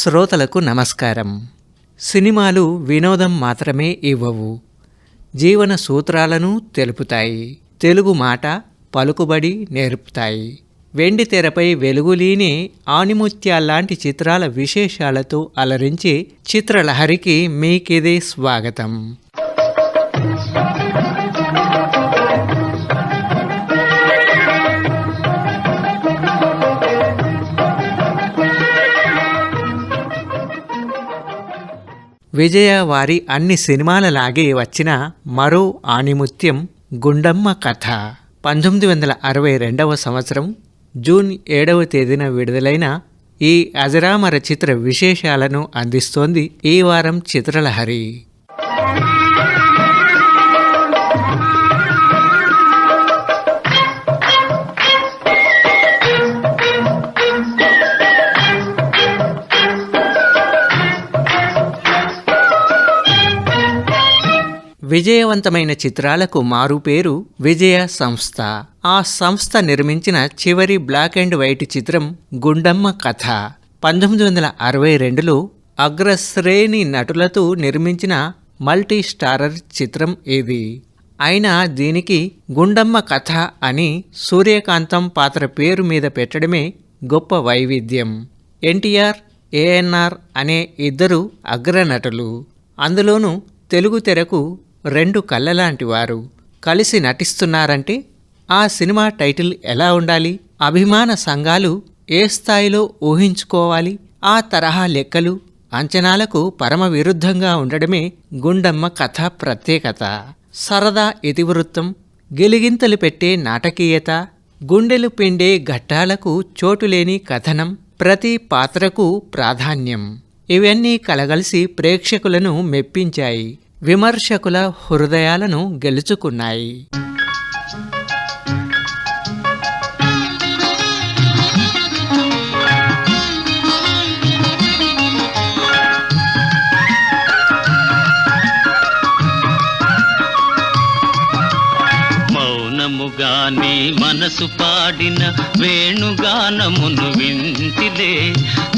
శ్రోతలకు నమస్కారం. సినిమాలు వినోదం మాత్రమే ఇవ్వవు. జీవన సూత్రాలను తెలుపుతాయి. తెలుగు మాట పలుకుబడి నేర్పుతాయి. వెండి తెరపై వెలుగులీని ఆణిముత్యాల్లాంటి చిత్రాల విశేషాలతో అలరించి చిత్రలహరికి మీకిదే స్వాగతం. విజయ వారి అన్ని సినిమాలలాగే వచ్చిన మరో ఆణిముత్యం గుండమ్మ కథ. పంతొమ్మిది వందల అరవై రెండవ సంవత్సరం జూన్ ఏడవ తేదీన విడుదలైన ఈ అజరామర చిత్ర విశేషాలను అందిస్తోంది ఈ వారం చిత్రలహరి. విజయవంతమైన చిత్రాలకు మారు పేరు విజయ సంస్థ. ఆ సంస్థ నిర్మించిన చివరి బ్లాక్ అండ్ వైట్ చిత్రం గుండమ్మ కథ. పంతొమ్మిది వందల అరవై రెండులో అగ్రశ్రేణి నటులతో నిర్మించిన మల్టీ స్టారర్ చిత్రం ఇది. అయినా దీనికి గుండమ్మ కథ అని సూర్యకాంతం పాత్ర పేరు మీద పెట్టడమే గొప్ప వైవిధ్యం. ఎన్టీఆర్ ఏఎన్ఆర్ అనే ఇద్దరు అగ్రనటులు. అందులోనూ తెలుగు తెరకు రెండు కళ్ళలాంటి వారు కలిసి నటిస్తున్నారంటే ఆ సినిమా టైటిల్ ఎలా ఉండాలి? అభిమాన సంఘాలు ఏ స్థాయిలో ఊహించుకోవాలి? ఆ తరహా లెక్కలు అంచనాలకు పరమ విరుద్ధంగా ఉండడమే గుండమ్మ కథ ప్రత్యేకత. సరదా ఇతివృత్తం గెలిగింతలు పెట్టే నాటకీయత గుండెలు పిండే ఘట్టాలకు చోటులేని కథనం ప్రతి పాత్రకు ప్రాధాన్యం. ఇవన్నీ కలగలిసి ప్రేక్షకులను మెప్పించాయి. విమర్శకుల హృదయాలను గెలుచుకున్నాయి. పాడిన వేణుగానమును వింటిలే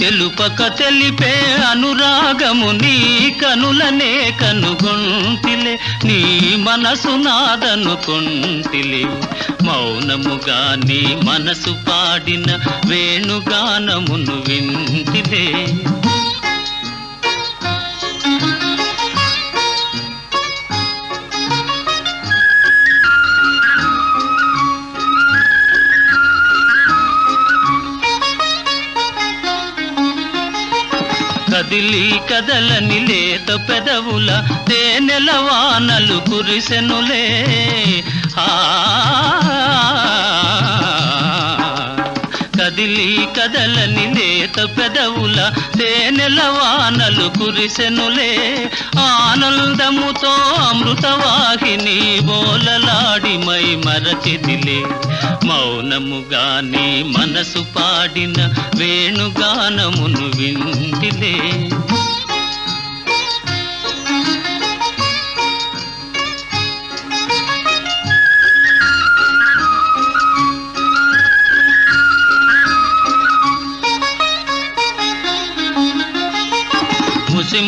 తెలుపక తెలిపే అనురాగము నీ కనులనే కనుగొంటిలే. నీ మనసు నాదనుకొంటిలే మౌనముగాని మనసు పాడిన వేణుగానమును వింతిదే కదిలి కదలని లేత పెదవుల తేనెల వానలు కురిసెనులే. ఆ కదిలి కదలని నేత పెదవుల తేనెల వానలు కురిసెనులే. ఆనందముతో అమృతవాహిని బోలలాడి మై మరచిదిలే. మౌనముగాని మనసు పాడిన వేణుగానమును వింటిలే.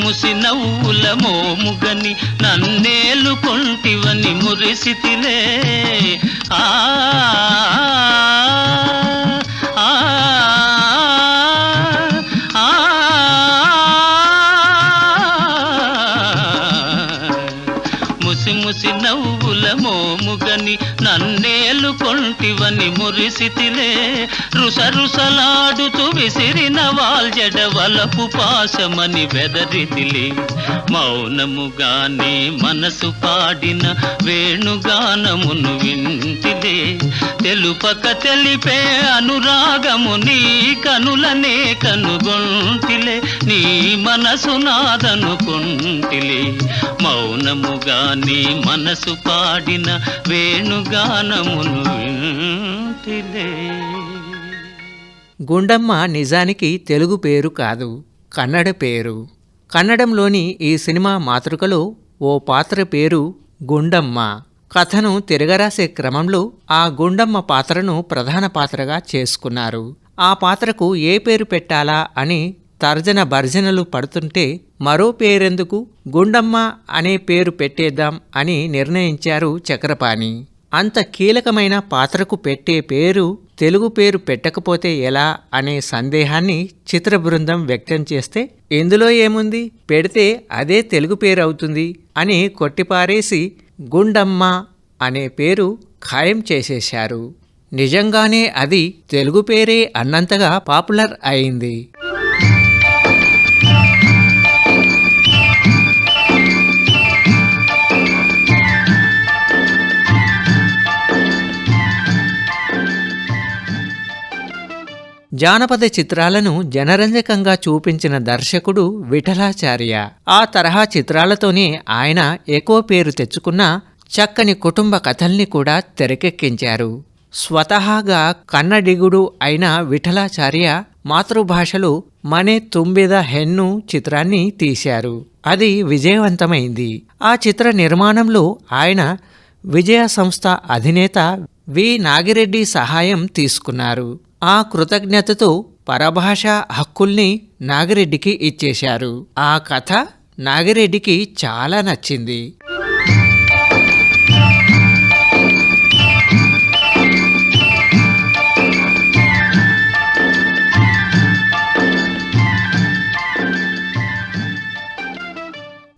ముసి నవ్వుల మోముగని నన్నేలు కొంటివని మురిసితిలే. ఆ ముసి ముసి నవ్వుల మోముగని నన్నేలు వంటివని మురిసితిలే రుస రుసలాడుతూ విసిరిన వాల్జడ వలపు పాశమని వెదరితిలే మౌనముగానే మనసు పాడిన వేణుగానమును వింటిలే. తెలుపక తెలిపే అనురాగము నీ కనులనే కనుగొంటిలే. నీ మనసు నాదనుకుంటిలే. మౌనముగా నీ మనసు పాడిన వేణుగానమును వింటిలే గుండమ్మ నిజానికి తెలుగు పేరు కాదు కన్నడ పేరు. కన్నడంలోని ఈ సినిమా మాతృకలో ఓ పాత్ర పేరు గుండమ్మ. కథను తిరగరాసే క్రమంలో ఆ గుండమ్మ పాత్రను ప్రధాన పాత్రగా చేసుకున్నారు. ఆ పాత్రకు ఏ పేరు పెట్టాలా అని తర్జన భర్జనలు పడుతుంటే మరో పేరెందుకు గుండమ్మ అనే పేరు పెట్టేద్దాం అని నిర్ణయించారు చక్రపాణి. అంత కీలకమైన పాత్రకు పెట్టే పేరు తెలుగు పేరు పెట్టకపోతే ఎలా అనే సందేహాన్ని చిత్ర బృందం వ్యక్తం చేస్తే ఇందులో ఏముంది? పెడితే అదే తెలుగు పేరు అవుతుంది అని కొట్టిపారేసి గుండమ్మ అనే పేరు ఖాయం చేసేశారు. నిజంగానే అది తెలుగు పేరే అన్నంతగా పాపులర్ అయింది. జానపద చిత్రాలను జనరంజకంగా చూపించిన దర్శకుడు విఠలాచార్య. ఆ తరహా చిత్రాలతోనే ఆయన ఎక్కువ పేరు తెచ్చుకున్న చక్కని కుటుంబ కథల్ని కూడా తెరకెక్కించారు. స్వతహాగా కన్నడిగుడు అయిన విఠలాచార్య మాతృభాషలో మనే తుంబిద హెన్ను చిత్రాన్ని తీశారు. అది విజయవంతమైంది. ఆ చిత్ర నిర్మాణంలో ఆయన విజయ సంస్థ అధినేత వి. నాగిరెడ్డి సహాయం తీసుకున్నారు. ఆ కృతజ్ఞతతో పరభాష హక్కుల్ని నాగిరెడ్డికి ఇచ్చేశారు. ఆ కథ నాగిరెడ్డికి చాలా నచ్చింది.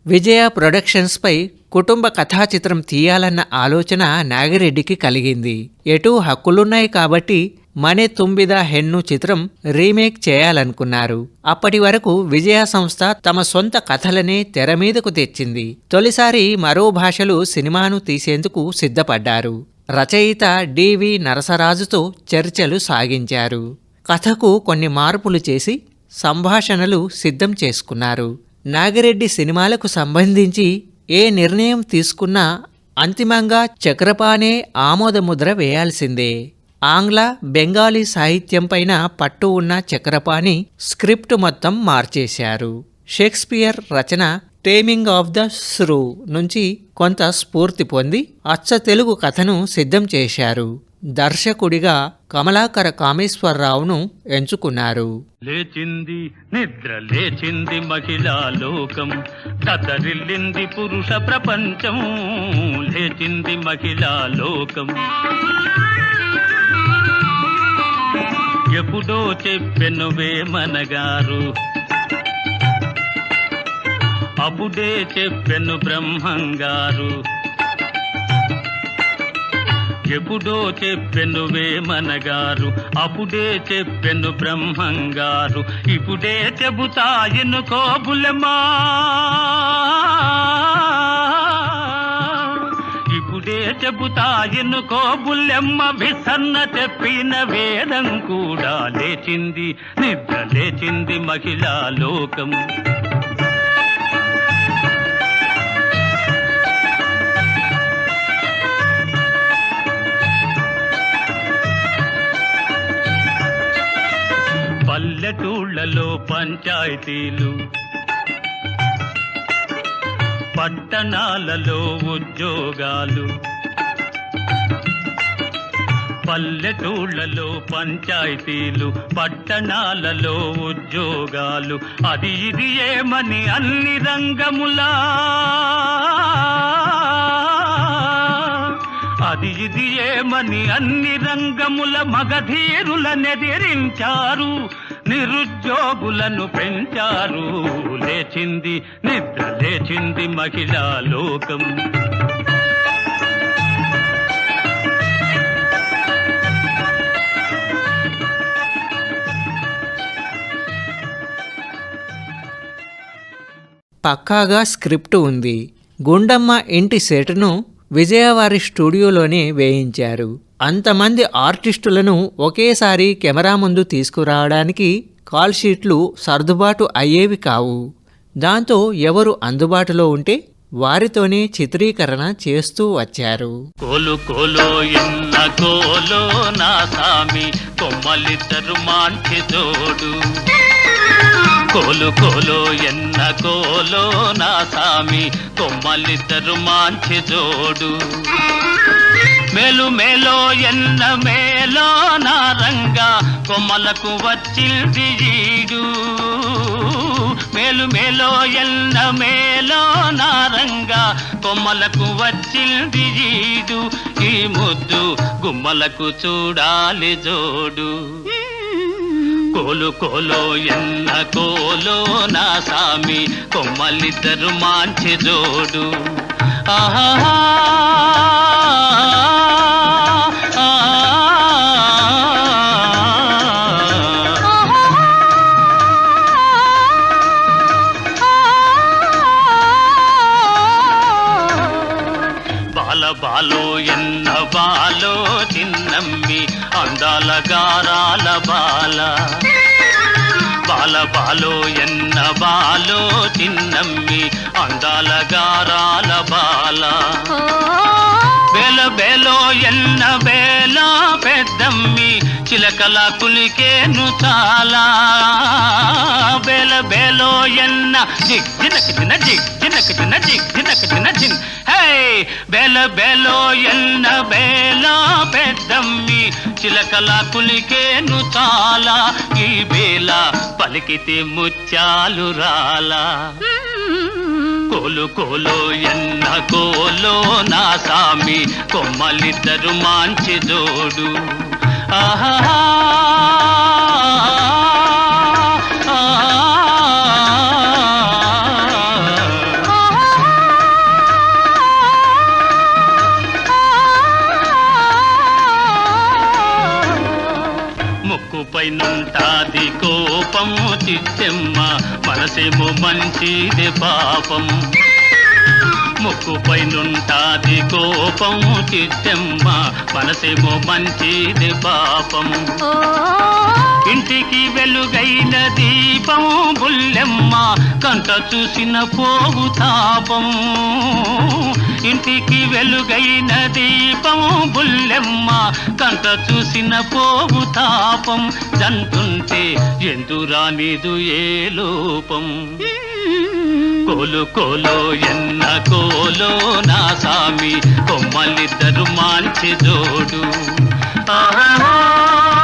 విజయ ప్రొడక్షన్స్పై కుటుంబ కథా చిత్రం తీయాలన్న ఆలోచన నాగిరెడ్డికి కలిగింది. ఎటూ హక్కులున్నాయి కాబట్టి మనే తుంబిద హెన్ను చిత్రం రీమేక్ చేయాలనుకున్నారు. అప్పటి వరకు విజయ సంస్థ తమ సొంత కథలనే తెర మీదకు తెచ్చింది. తొలిసారి మరో భాషలో సినిమాను తీసేందుకు సిద్ధపడ్డారు. రచయిత డివి నరసరాజుతో చర్చలు సాగించారు. కథకు కొన్ని మార్పులు చేసి సంభాషణలు సిద్ధం చేసుకున్నారు. నాగిరెడ్డి సినిమాలకు సంబంధించి ఏ నిర్ణయం తీసుకున్నా అంతిమంగా చక్రపానే ఆమోదముద్ర వేయాల్సిందే. ఆంగ్ల బెంగాలీ సాహిత్యంపైన పట్టు ఉన్న చక్రపాణి స్క్రిప్ట్ మొత్తం మార్చేశారు. షేక్స్పియర్ రచన టేమింగ్ ఆఫ్ ద స్రూ నుంచి కొంత స్ఫూర్తి పొంది అచ్చ తెలుగు కథను సిద్ధం చేశారు. దర్శకుడిగా కమలాకర కామేశ్వరరావును ఎంచుకున్నారు. లేచింది నిద్ర లేచింది మహిళా లోకం. దతరిల్లింది పురుష ప్రపంచం. లేచింది మహిళా లోకం. ఎప్పుడో చెప్పెను వేమనగారు. అప్పుడే చెప్పెను బ్రహ్మంగారు. ఎప్పుడో చెప్పెను వేమనగారు అప్పుడే చెప్పెను బ్రహ్మంగారు. ఇప్పుడే చెబుతా ఎన్నుకో చెబుతా ఎన్నుకో బుల్లెమ్మ విసన్న చెప్పిన వేదం కూడా లేచింది నిద్ర లేచింది మహిళా లోకం. పల్లెటూళ్ళలో పంచాయతీలు పట్టణాలలో ఉద్యోగాలు పల్లెటూళ్ళలో పంచాయతీలు పట్టణాలలో ఉద్యోగాలు. అది ఇది ఏమని అన్ని రంగములా? అది ఇది ఏమని అన్ని రంగముల మగధీరులనెదిరించారు నిరుద్యోగులను పెంచారు. లేచింది నిద్ర లేచింది మహిళా లోకం. పక్కాగా స్క్రిప్ట్ ఉంది. గుండమ్మ ఇంటి సెట్ను విజయవారి స్టూడియోలోనే వేయించారు. అంతమంది ఆర్టిస్టులను ఒకేసారి కెమెరా ముందు తీసుకురావడానికి కాల్ షీట్లు సర్దుబాటు అయ్యేవి కావు. దాంతో ఎవరు అందుబాటులో ఉంటే వారితోనే చిత్రీకరణ చేస్తూ వచ్చారు. కోలు కోలో ఎన్న కోలో నా సామి కొమ్మలిద్దరు మాంటి జోడు కోలు కోలో ఎన్న కోలో నా సామి కొమ్మలిద్దరు మాంచి జోడు. మేలు మేలో ఎన్న మేలో నా రంగా కొమ్మలకు వచ్చింది జీడు మేలు మేలో ఎన్న మేలో నా రంగా కొమ్మలకు వచ్చింది జీడు ఈ ముద్దు గుమ్మలకు చూడాలి జోడు. కోలు కోలో ఎన్న కోలో నా సామి కొమ్మలిద్దరు మాంచి జోడు. ఆహా బాల ఎన్న బాలో చిన్నమ్మి అందాల గారాల బాల. బాల బాలో ఎన్న బాలో చిన్నమ్మి అందాల గారాల బాల. బేల బేలో ఎన్న బేల పెద్దమ్మి చిలకల కులికేను చాలా. బేల బేలో ఎన్న జిగ్ జినక జిన జిగ్ జినక జిన జిగ్ జినక జిన జిన్. హే బేల బేలో ఎన్న బేల పెద్దమ్మి చిలకల కులికేను చాలా. ఈ బేల పలికితే ముత్యాలు రాలా. కోలుకోలో ఎన్న కోలో నా సామి కొమ్మలిద్దరు మాంచి జోడు. ఆహా ముక్కుపై నుంటాది కోపము చిత్తెమ్మ మనసేమో మంచిది పాపం. ముక్కుపై నుంటాది కోపము చిత్తెమ్మ మనసేమో మంచిది పాపం. ఇంటికి వెలుగైన దీపం బుల్లెమ్మ కంట చూసిన పోవు తాపం. ఇంటికి వెలుగైన దీపం బుల్లెమ్మ కంట చూసిన పోవు తాపం జంటుంటే ఎందురానిదు ఏ లోపం. కోలు కోలో ఎన్న కోలో నా సామి కొమ్మలిద్దరు మాంచి జోడు. ఆహా!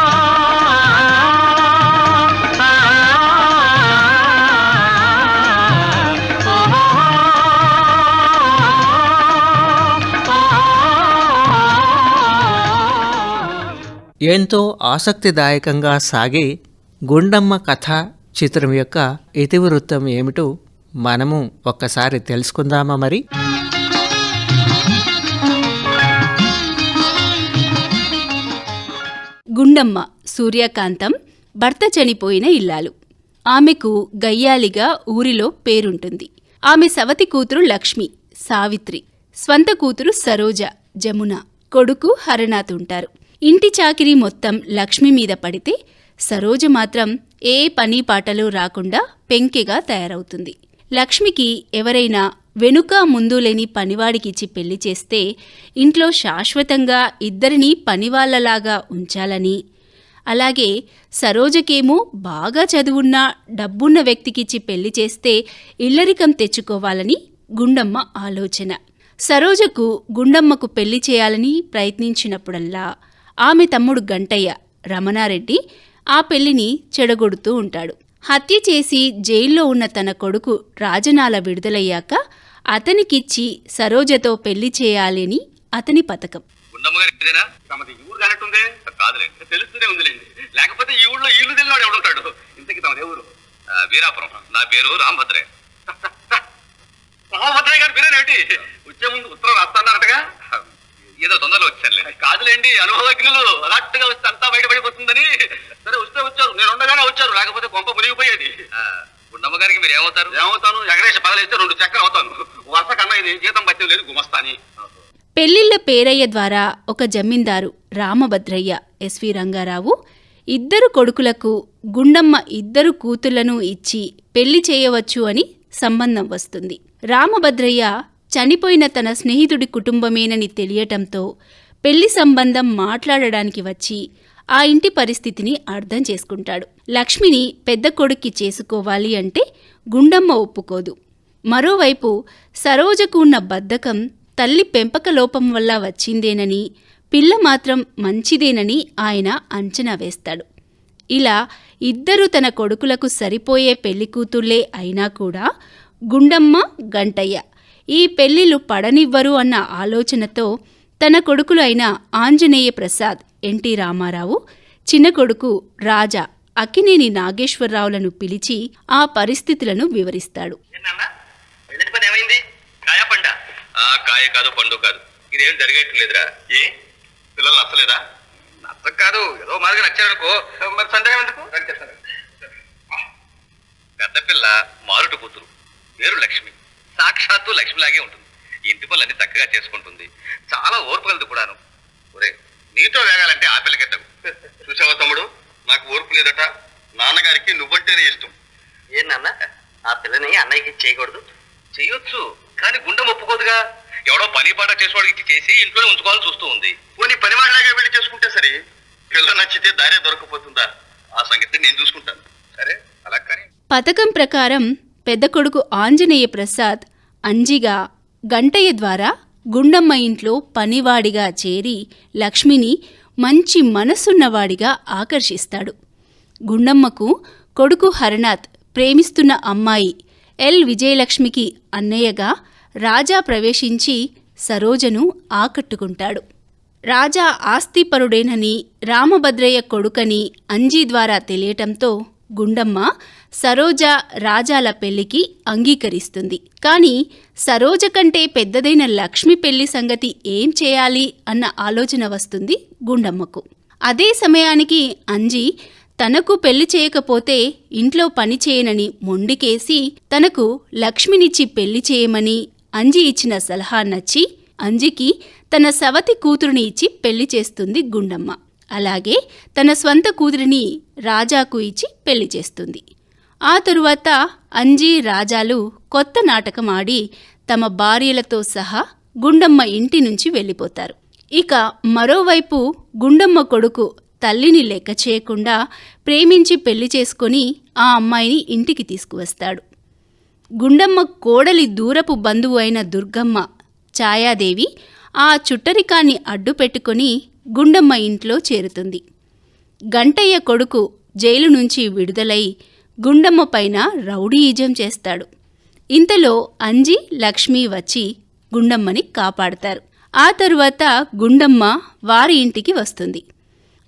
ఎంతో ఆసక్తిదాయకంగా సాగే గుండమ్మ కథ చిత్రం యొక్క ఇతివృత్తం ఏమిటో మనము ఒక్కసారి తెలుసుకుందామా మరి? గుండమ్మ సూర్యకాంతం భర్త చనిపోయిన ఇల్లాలు. ఆమెకు గయ్యాలిగా ఊరిలో పేరుంటుంది. ఆమె సవతి కూతురు లక్ష్మి సావిత్రి. స్వంత కూతురు సరోజ జమున. కొడుకు హరనాథ్ ఉంటారు. ఇంటి చాకిరీ మొత్తం లక్ష్మి మీద పడితే సరోజ మాత్రం ఏ పని పాటలు రాకుండా పెంకెగా తయారవుతుంది. లక్ష్మికి ఎవరైనా వెనుక ముందు లేని పనివాడికిచ్చి పెళ్ళి చేస్తే ఇంట్లో శాశ్వతంగా ఇద్దరిని పనివాళ్ళలాగా ఉంచాలని. అలాగే సరోజకేమో బాగా చదువున్న డబ్బున్న వ్యక్తికిచ్చి పెళ్ళి చేస్తే ఇల్లరికం తెచ్చుకోవాలని గుండమ్మ ఆలోచన. సరోజకు గుండమ్మకు పెళ్ళి చేయాలని ప్రయత్నించినప్పుడల్లా ఆమె తమ్ముడు గంటయ్య రమణారెడ్డి ఆ పెళ్ళిని చెడగొడుతూ ఉంటాడు. హత్య చేసి జైల్లో ఉన్న తన కొడుకు రాజనాల విడుదలయ్యాక అతనికిచ్చి సరోజతో పెళ్ళి చేయాలని అతని పథకం. లేకపోతే ఈ ఊళ్ళో ఇల్లు ఎవడుంటాడు ఇంతకి వీరాపురం. నా పేరు రామభద్రయ్య గారి పేరేనేటి వచ్చే ముందు ఉత్తరం రాస్తాన్నారటగా? ఏదో తొందరలో వచ్చానులే కాదులేండి అనుభవజ్ఞులు అలాట్టుగా వస్తే అంతా బయటపడిపోతుందని. సరే వస్తే వచ్చారు నేను ఉండగానే వచ్చారు లేకపోతే కొంప మునిగిపోయేది. గుండమ్మ గారికి మీరు ఏమవుతారు? ఏమవుతాను? ఎగరేసి పగలేస్తే రెండు చక్కెర అవుతాను. వరుస కన్నా ఇది జీతం బట్టి లేదు గుమస్తాని. పెళ్ళిళ్ళ పేరయ్య ద్వారా ఒక జమీందారు రామభద్రయ్య ఎస్వి రంగారావు ఇద్దరు కొడుకులకు గుండమ్మ ఇద్దరు కూతుళ్ళను ఇచ్చి పెళ్ళి చేయవచ్చు అని సంబంధం వస్తుంది. రామభద్రయ్య చనిపోయిన తన స్నేహితుడి కుటుంబమేనని తెలియటంతో పెళ్ళి సంబంధం మాట్లాడడానికి వచ్చి ఆ ఇంటి పరిస్థితిని అర్థం చేసుకుంటాడు. లక్ష్మిని పెద్ద కొడుక్కి చేసుకోవాలి అంటే గుండమ్మ ఒప్పుకోదు. మరోవైపు సరోజకు ఉన్న బద్ధకం తల్లి పెంపక లోపం వల్ల వచ్చిందేనని పిల్ల మాత్రం మంచిదేనని ఆయన అంచనా వేస్తాడు. ఇలా ఇద్దరు తన కొడుకులకు సరిపోయే పెళ్ళి కూతుళ్ళే అయినా కూడా గుండమ్మ గంటయ్య. ఈ పెళ్ళిళ్ళు పడనివ్వరు అన్న ఆలోచనతో తన కొడుకులు అయిన ఆంజనేయ ప్రసాద్ ఎన్టీ రామారావు చిన్న కొడుకు రాజా అక్కినేని నాగేశ్వరరావులను పిలిచి ఆ పరిస్థితులను వివరిస్తాడు. ఏంటన్నా? వెళ్ళిన పని ఏమైంది? కాయ పండ? ఆ కాయ కాదు పండు కాదు. ఇదేం జరిగేట్లేదురా. ఏ? పిల్లలు నచ్చలేదా? నచ్చక కాదు ఏదో మార్గం నచ్చారనుకో. మరి సందేహం ఎందుకు? పెద్ద పిల్ల మారుట కూతురు. పేరు లక్ష్మి. సాక్షాత్తు లక్ష్మిలాగే ఉంటుంది. ఇంటి పనులన్నీ చక్కగా చేసుకుంటుంది. చాలా ఓర్పు కలదు కూడాను. ఒరే నీతో వేగాలంటే ఆ పిల్లకే తగు చూసావా తమ్ముడు? నాకు ఓర్పు లేదట. నాన్నగారికి నువ్వంటేనే ఇష్టం. ఏ నాన్న? ఆ పిల్లని అన్నయ్యకి చేయకూడదు. చెయ్యొచ్చు కానీ గుండె ఒప్పుకోదుగా ఎవడో పని పాట చేసేవాడికి ఇచ్చి చేసి ఇంట్లోనే ఉంచుకోవాలని చూస్తూ ఉంది. పోనీ పని వాళ్ళలాగే వెళ్ళి చేసుకుంటే సరే? పిల్ల నచ్చితే దారే దొరకపోతుందా? ఆ సంగతి నేను చూసుకుంటాను. సరే అలా కానీ. పథకం ప్రకారం పెద్ద కొడుకు ఆంజనేయ ప్రసాద్ అంజిగా గంటయ్య ద్వారా గుండమ్మ ఇంట్లో పనివాడిగా చేరి లక్ష్మిని మంచి మనసున్నవాడిగా ఆకర్షిస్తాడు. గుండమ్మకు కొడుకు హరనాథ్ ప్రేమిస్తున్న అమ్మాయి ఎల్ విజయలక్ష్మికి అన్నయ్యగా రాజా ప్రవేశించి సరోజను ఆకట్టుకుంటాడు. రాజా ఆస్తిపరుడేనని రామభద్రయ్య కొడుకని అంజీ ద్వారా తెలియటంతో గుండమ్మ సరోజ రాజాల పెళ్ళికి అంగీకరిస్తుంది. కానీ సరోజ కంటే పెద్దదైన లక్ష్మి పెళ్ళి సంగతి ఏం చేయాలి అన్న ఆలోచన వస్తుంది గుండమ్మకు. అదే సమయానికి అంజి తనకు పెళ్ళి చేయకపోతే ఇంట్లో పని చేయనని మొండికేసి తనకు లక్ష్మినిచ్చి పెళ్ళి చేయమని అంజి ఇచ్చిన సలహా నచ్చి అంజికి తన సవతి కూతురుని ఇచ్చి పెళ్ళి చేస్తుంది గుండమ్మ. అలాగే తన స్వంత కూతురిని రాజాకు ఇచ్చి పెళ్ళి చేస్తుంది. ఆ తరువాత అంజీ రాజాలు కొత్త నాటకం ఆడి తమ భార్యలతో సహా గుండమ్మ ఇంటి నుంచి వెళ్ళిపోతారు. ఇక మరోవైపు గుండమ్మ కొడుకు తల్లిని లెక్క చేయకుండా ప్రేమించి పెళ్ళి చేసుకొని ఆ అమ్మాయిని ఇంటికి తీసుకువస్తాడు. గుండమ్మ కోడలి దూరపు బంధువు అయిన దుర్గమ్మ ఛాయాదేవి ఆ చుట్టరికాన్ని అడ్డుపెట్టుకొని గుండమ్మ ఇంట్లో చేరుతుంది. గంటయ్య కొడుకు జైలు నుంచి విడుదలై గుండమ్మ పైన రౌడీయిజం చేస్తాడు. ఇంతలో అంజి లక్ష్మి వచ్చి గుండమ్మని కాపాడతారు. ఆ తరువాత గుండమ్మ వారి ఇంటికి వస్తుంది.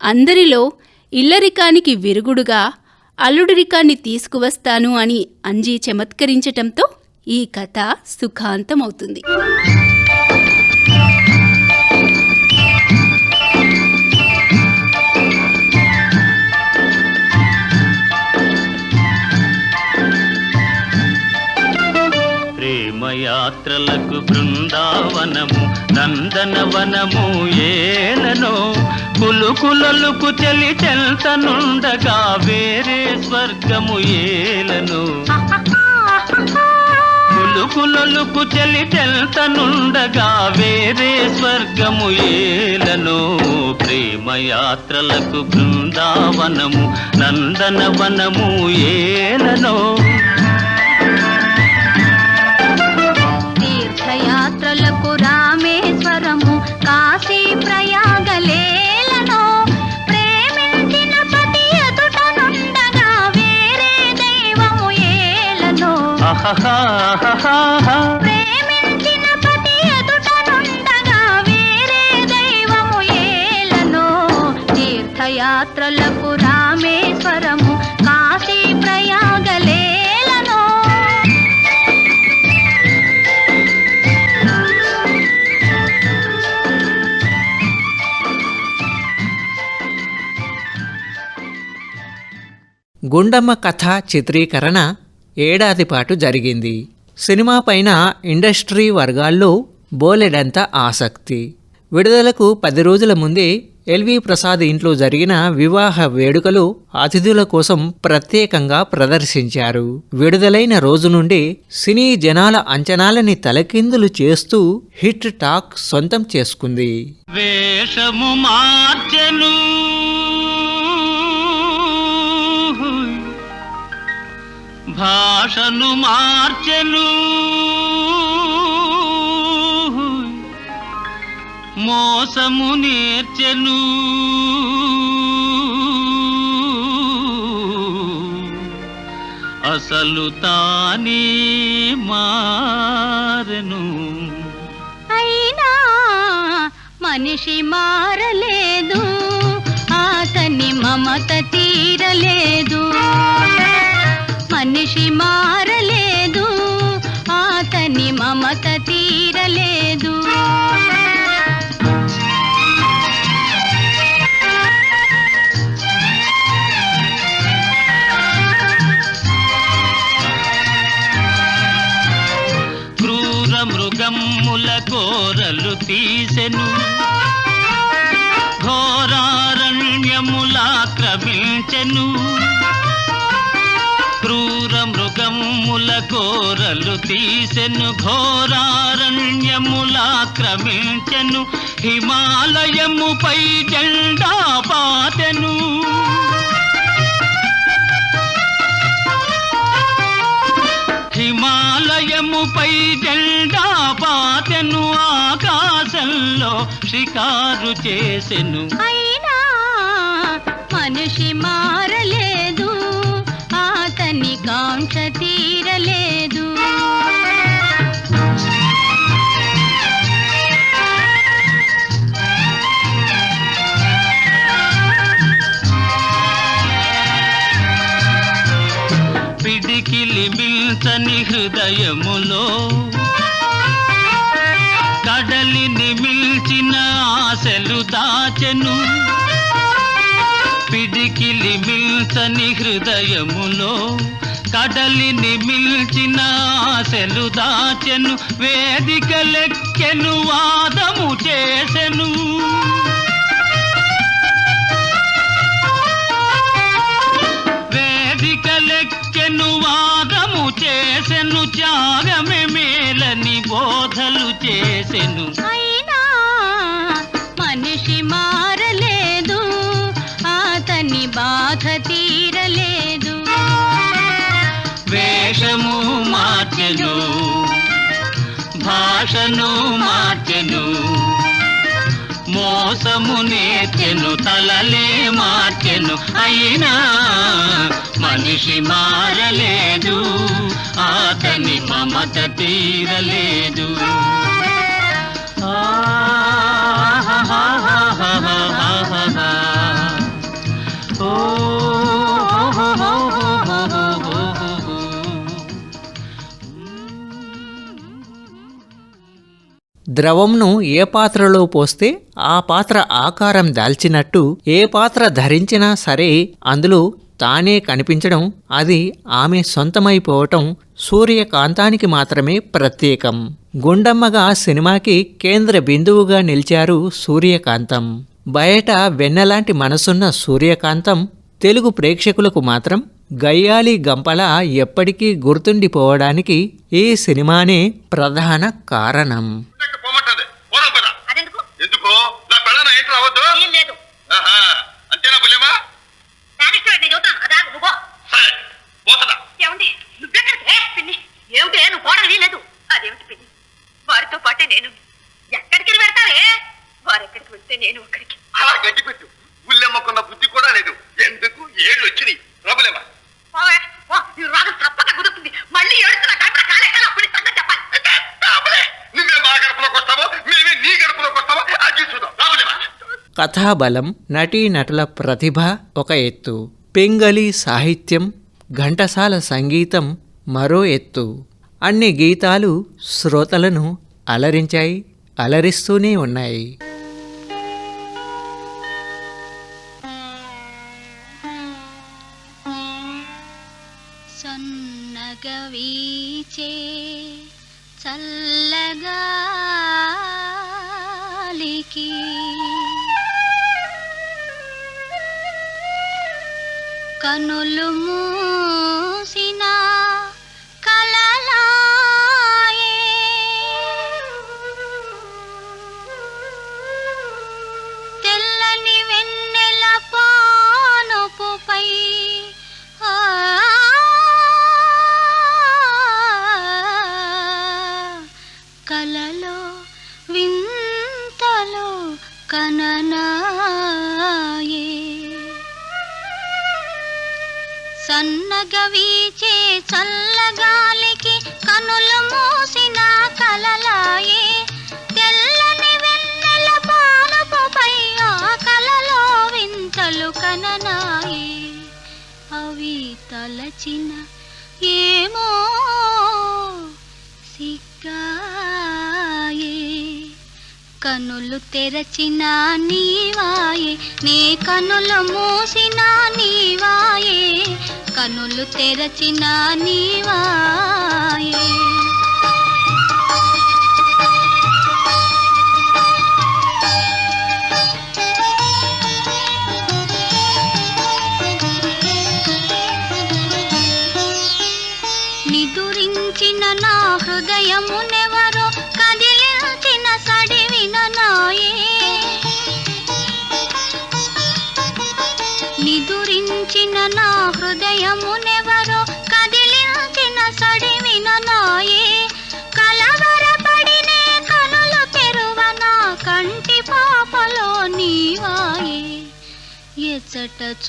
అందరిలో ఇల్లరికానికి విరుగుడుగా అల్లుడిరికాన్ని తీసుకువస్తాను అని అంజీ చమత్కరించటంతో ఈ కథ సుఖాంతమవుతుంది. యాత్రలకు బృందావనము నందనవనము ఏలనో. కులుకులలుకు చెలి చెల్తనుండగా వేరే స్వర్గము ఏలను. కులుకులలుకు చెలి చెల్తనుండగా వేరే స్వర్గము ఏలను. ప్రేమయాత్రలకు బృందావనము నందనవనము ఏలనో. ప్రేమించిన పతి ఎదుట వేరే దైవము ఏలను తీర్థయాత్రలకు రామేశ్వరము కాశీ ప్రయాగలేలను. గుండమ్మ కథ చిత్రీకరణ ఏడాది పాటు జరిగింది. సినిమా పైన ఇండస్ట్రీ వర్గాల్లో బోలెడంత ఆసక్తి. విడుదలకు పది రోజుల ముందే ఎల్వి ప్రసాద్ ఇంట్లో జరిగిన వివాహ వేడుకలు అతిథుల కోసం ప్రత్యేకంగా ప్రదర్శించారు. విడుదలైన రోజు నుండి సినీ జనాల అంచనాలని తలకిందులు చేస్తూ హిట్ టాక్ సొంతం చేసుకుంది. వేషము మార్చెను. భాషను మార్చెను. మోసము నేర్చెను. అసలు తానే మారెను. అయినా మనిషి మారలేదు అతని మమత తీరలేదు. మనిషి మారలేదు అతని మమత తీరలేదు. క్రూర మృగమ్ముల కోరలు తీసెను. ఘోరారణ్యములాక్రమించెను కోరలు తీసెను ఘోరారణ్యములాక్రమించెను హిమాలయముపై జెండా పాతెను. హిమాలయముపై జెండా పాతెను ఆకాశంలో షికారు చేసెను. అయినా మనిషి మారలేదు అతని కాంక్ష తీరలేదు. పిడికిలి మిల్చని హృదయములో కడలిని మిల్చిన ఆశలు దాచెను. అతని హృదయములో కడలిని మిల్చిన ఆశలు దాచెను వేదిక లెక్కెను వాదము చేసెను. వేదిక లెక్కెను వాదము చేసెను త్యాగమే మేలని బోధలు చేసెను. మార్చెను భాషను మార్చెను మోసము నేర్చెను తలలే మార్చెను అయినా మనిషి మారలేదు అతని మమత తీరలేదు ఆహాహాహాహాహాహా. ద్రవంను ఏ పాత్రలో పోస్తే ఆ పాత్ర ఆకారం దాల్చినట్టు ఏ పాత్ర ధరించినా సరే అందులో తానే కనిపించడం అది ఆమె సొంతమైపోవటం సూర్యకాంతానికి మాత్రమే ప్రత్యేకం. గుండమ్మగా సినిమాకి కేంద్ర బిందువుగా నిలిచారు సూర్యకాంతం. బయట వెన్నలాంటి మనసున్న సూర్యకాంతం తెలుగు ప్రేక్షకులకు మాత్రం గయ్యాలి గంపల ఎప్పటికీ గుర్తుండిపోవడానికి ఈ సినిమానే ప్రధాన కారణం ఇందాక పోమంటుంది పోదాం పద అదెందుకు ఎందుకో నా పెళ్ళన ఏంటి రావద్దు ఏం లేదు ఆహా, అంతేనా నువ్వు సరే పోతుందా ఏమండి? నువ్వెక్కడికి? పిన్ని. ఏమిటి? నువ్వు పోవడం వీలేదు అదేమిటి పిన్ని? వారితో పాటే నేను ఎక్కడికి వెళ్తావే? వారెక్కడికి వెళ్తే నేను అక్కడికి? అలా గడ్డి పెట్టు. పుల్లెమ్మకున్న బుద్ధి కూడా లేదు. ఎందుకు? ఏళ్ళు వచ్చినాయి. రాబులేమా? రాగం తప్పక కుదురుతుంది. మళ్ళీ ఏడుస్తున్న గంట కాలేకాల అప్పుడు సంగతి చెప్పాలి నువ్వే మా గడపలోకి వస్తావో మేమే నీ గడపలోకి వస్తావో అది చూద్దాం రాబులేమా కథాబలం నటీనటుల ప్రతిభ ఒక ఎత్తు. పింగళి సాహిత్యం ఘంటసాల సంగీతం మరో ఎత్తు. అన్ని గీతాలు శ్రోతలను అలరించాయి అలరిస్తూనే ఉన్నాయి. కనులు తలచిన ఏమో సిగ్గాయే. కనులు తెరచిన నీవాయే నే కనులు మూసిన నీవాయే కనులు తెరచిన నీవాయే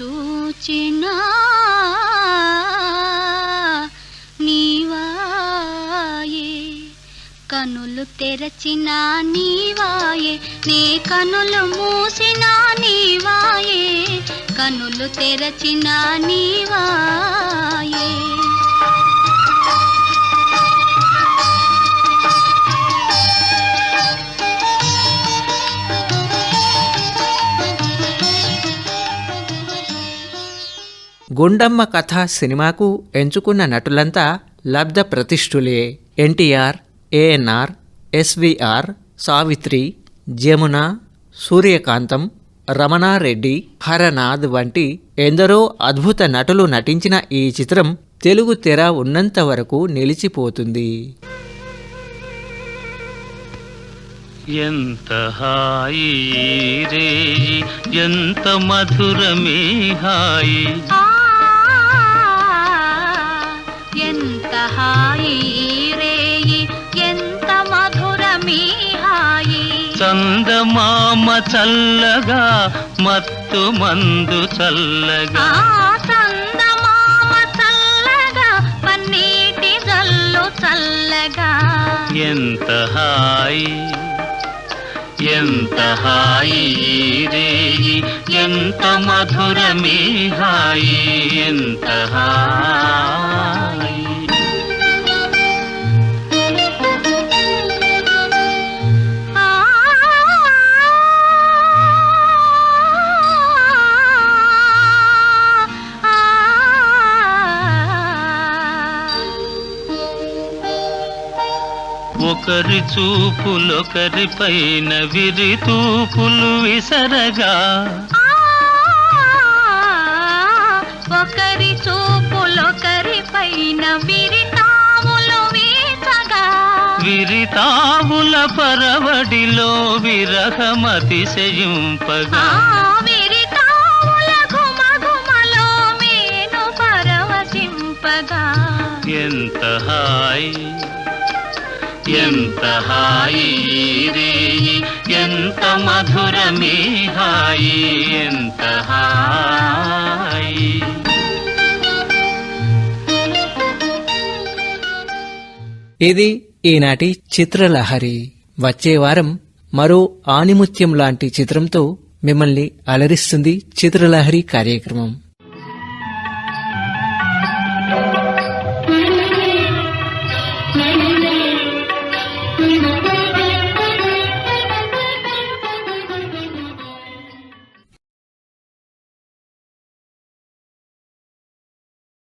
చూచినా నీవాయే. కనులు తెరచిన నీవాయే. నే కనులు మూసిన నీవాయే. కనులు తెరచిన నీవా గుండమ్మ కథ సినిమాకు ఎంచుకున్న నటులంతా లబ్ధ ప్రతిష్ఠులే. NTR ANR SVR Savitri Jamuna Suryakantham Ramana Reddy Haranath వంటి ఎందరో అద్భుత నటులు నటించిన ఈ చిత్రం తెలుగు తెర ఉన్నంత వరకు నిలిచిపోతుంది. ఎంత హాయి రే ఎంత మధురమే హాయి. హాయి రేయి ఎంత మధురమీ హాయి చందమామ చల్లగా మత్తు మందు చల్లగా. ఆ చందమామ చల్లగా పన్నీటి జల్లు చల్లగా. ఎంత హాయి ఎంత హాయి రే ఎంత మధురమే హాయి ఎంత హాయి ఒకరి చూపులొకరి పైన విరి తూపులు విసరగా. ఒకరి చూపులొకరి పైన విరితాములు వీచగా. విరితావుల పరవడిలో విరహమతిశయింపగా. విరితాముల ఎంత హాయి ఎంత హాయి ఎంత మధురమే హాయి ఎంత హాయి. ఇది ఈనాటి చిత్రలహరి. వచ్చే వారం మరో ఆనిముత్యం లాంటి చిత్రంతో మిమ్మల్ని అలరిస్తుంది చిత్రలహరి కార్యక్రమం.